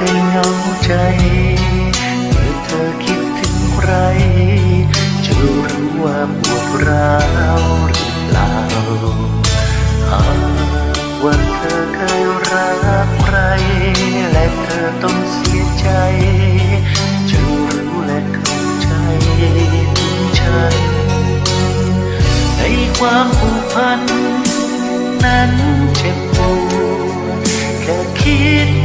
เคยเหงาใจ เมื่อเธอคิดถึงใคร จะรู้ว่าปวดร้าวหรือเปล่า หากวันเธอเคยรักใคร และเธอต้องเสียใจ จะรู้และเข้าใจถึงฉัน ในความผูกพัน นั้นเจ็บปวดแค่คิด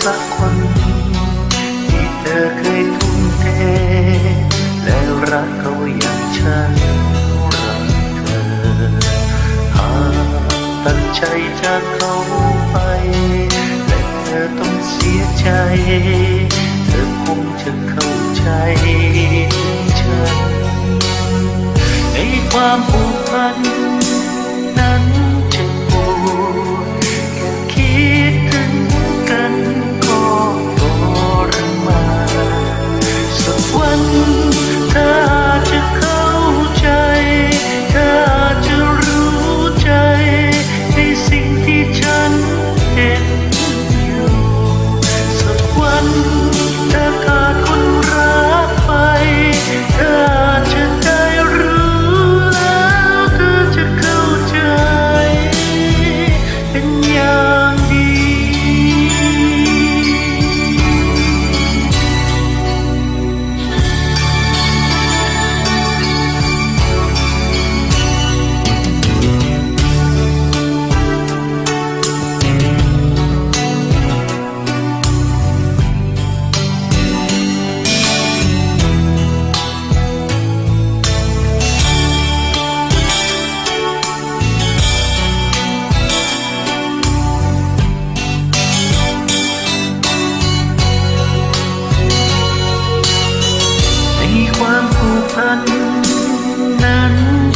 สักคนที่เธอเคยทุ่มเท และรักเขาอย่างฉันรักเธอหากตัดใจจากเขาไป และเธอต้องเสียใจ เธอคงจะเข้าใจฉัน ในความผูกพัน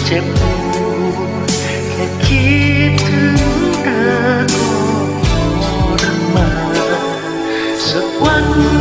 จ็บปวดแค่คิดถึงเธอก็ทรมานสักวัน